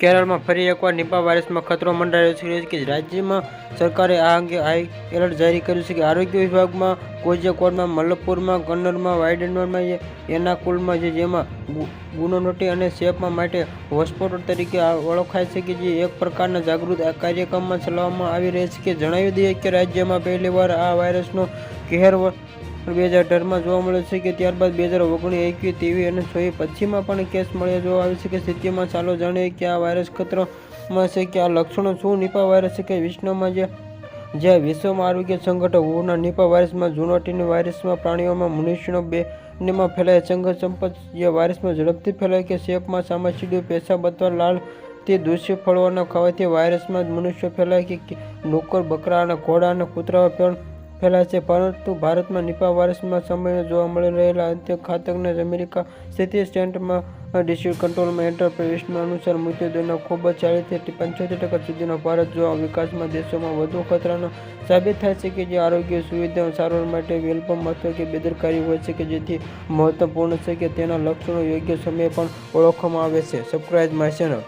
કેરળમાં ફરી એકવાર નિપા વાયરસમાં ખતરો મંડાયો છે. કે રાજ્યમાં સરકારે આ અંગે હાઈ એલર્ટ જારી કર્યું છે કે આરોગ્ય વિભાગમાં કોઝિકોડમાં મલ્લપુરમાં કન્નરમાં વાઇડનમાં એનાકુલમાં જે જેમાં ગુનોનોટી ગુનો નોટી અને સેફમાં માટે હોટસ્પોટ તરીકે ઓળખાય છે કે જે એક પ્રકારના જાગૃત કાર્યક્રમમાં ચલાવવામાં આવી રહી છે કે જણાવી દઈએ કે રાજ્યમાં પહેલીવાર આ વાયરસનો કહેર વ- બે હજાર અઢારમાં જોવા મળ્યો છે કે ત્યારબાદ બે હજાર ઓગણીસ એકવીસ તેવી અને સોએ પછીમાં પણ કેસ મળ્યા જોવા આવે છે કે સ્થિતિમાં ચાલો જાણીએ કે આ વાયરસ ખતરામાં છે કે આ લક્ષણો શું? નિપા વાયરસ છે કે વિશ્વમાં જે જ્યાં વિશ્વમાં આરોગ્ય સંગઠન હુના નિપા વાયરસમાં ઝુનોટીની વાયરસમાં પ્રાણીઓમાં મનુષ્યનો બેનેમાં ફેલાય સંઘ ચંપત જે વાયરસમાં ઝડપથી ફેલાય કે શેપમાં સામાછીડ્યું પેશાબ અથવા લાળ તે દૂષ્ય ફળોના ખાવાથી વાયરસમાં મનુષ્ય ફેલાય કે નોકર, બકરા અને ઘોડા અને કૂતરાઓ પણ ફેલાય છે. પરંતુ ભારતમાં નિપા વાયરસમાં સમયે જોવા મળી રહેલા અંત્ય ઘાતકને અમેરિકા સ્થિતિ સ્ટેન્ટમાં ડિસીઝ કંટ્રોલમાં એન્ટરપ્રાઇઝના અનુસાર મૃત્યુદરના ખૂબ જ ચાલીસથી પંચોતેર ટકા સુધીનો ભારત જોવા વિકાસમાં દેશોમાં વધુ ખતરાનો સાબિત થાય છે કે જે આરોગ્ય સુવિધાઓ સારવાર માટે વેલકમ અથવા કે બેદરકારી હોય છે કે જેથી મહત્વપૂર્ણ છે કે તેના લક્ષણો યોગ્ય સમયે પણ ઓળખવામાં આવે છે. Subscribe my channel